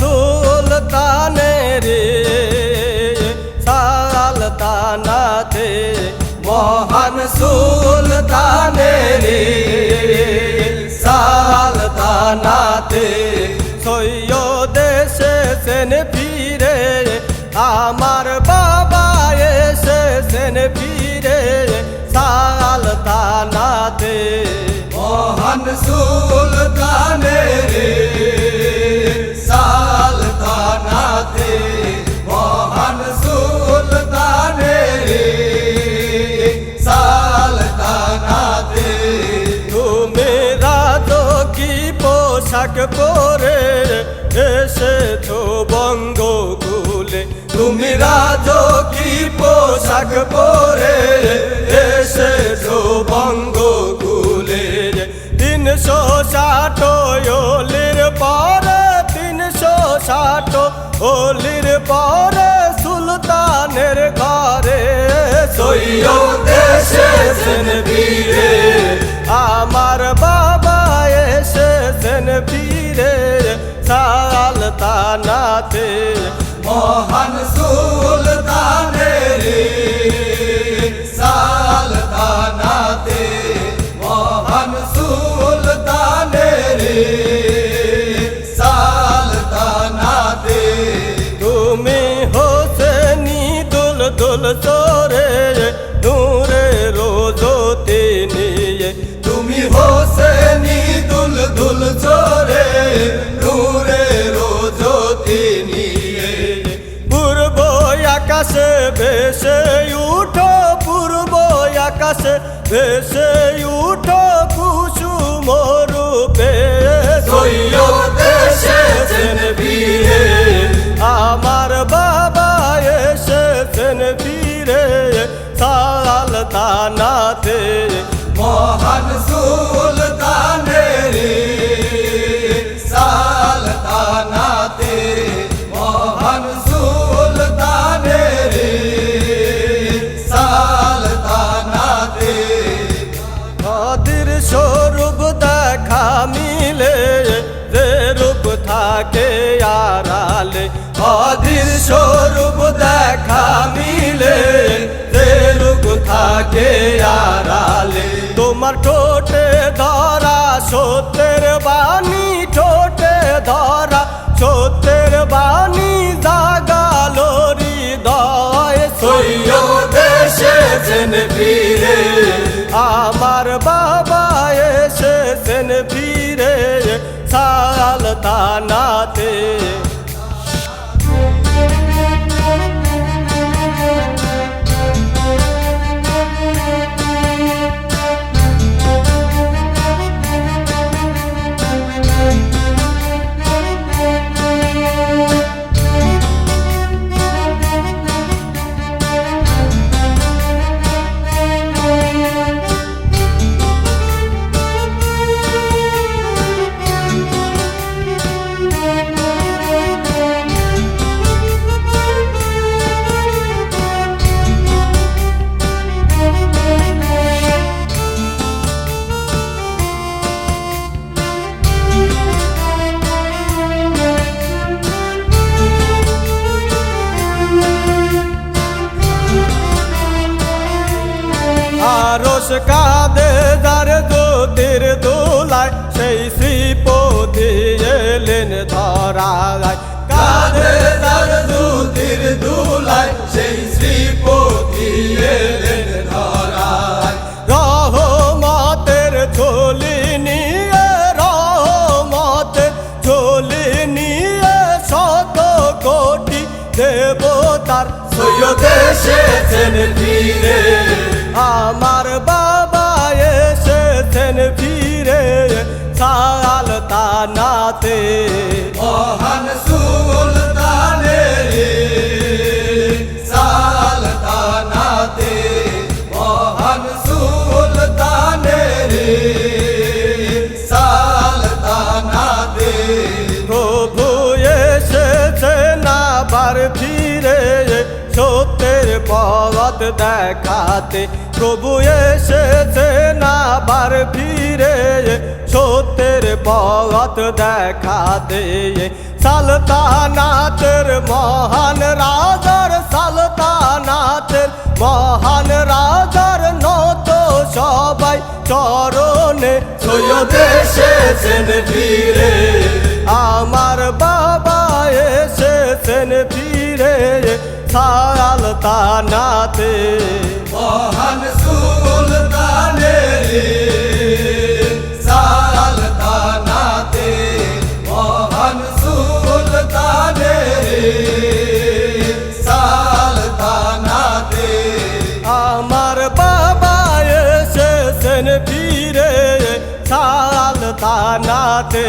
সুলতানের সালতানাতে মহান সুলতানের সালতানাতে সৈয়দ এসেছেন ফিরে আমার বাবা এসেছেন ফিরে সালতানাতে মহান সুলতানের সালতানাতে পরে এসেছ বঙ্গকুলে। তুমি রাজ কি পোশাক পরে এসেছ বঙ্গকুলে? তিনশো ষাট ওলির পরে, তিনশো ষাট ওলির পরে সুলতানের ঘরে সৈয়দ এসেছেন ফিরে সালতানাতে মহান সুলতানের সালতানাতে মহান সুলতানের সালতানাতে তুমি হোসেনি দুল দুল চোরে। আকাশে ভেসে উঠো পূর্ব আকাশে ভেসে উঠো কুসুম রূপে বীরে আমার বাবা এসেছেন ফিরে সালতানাতে মহান সুলতানের সালতানাতে মহান থাকে আড়ালে। অধীর স্বরূপ দেখা মিলে রূপ থাকে আড়ালে। তোমার ঠোঁটে ধরা, সত্যের বাণী ঠোঁটে ধরা, সত্যের বাণী জাগালো হৃদয়। সৈয়দ এসেছেন বীরে সালতানাতে কাঁদে, যার জ্যোতির দোলায়, সেই শ্রীপতি এলেন ধরায়। কাঁধে তার দুধের দুলাই সেই শ্রীপতি এলেন ধরায়। রহমতের ঝোলি নিয়ে, রহমতের ঝোলি নিয়ে শত কোটি দেবতার সৈয়দ এসেছেন ফিরে আমার বাবা এসেছেন ফিরে সালতানাতে মহান সুলতানের সালতানাতে মহান সুলতানের সালতানাতে প্রভু এসেছেন আবার ফিরে সত্যের পথ দেখাতে প্রভু এসেছে না বার ফিরে সত্যের পথ দেখাতে সালতানাতের মহান রাজার সালতানাতের মহান রাজার নত সবাই চরণে সৈয়দ এসেছেন ফিরে। আমার বাবা এসেছেন ফিরে। সালতানাতে মহান সুলতানের সালতানাতে মহান সুলতানের সালতানাতে আমার বাবা এসেছেন ফিরে সালতানাতে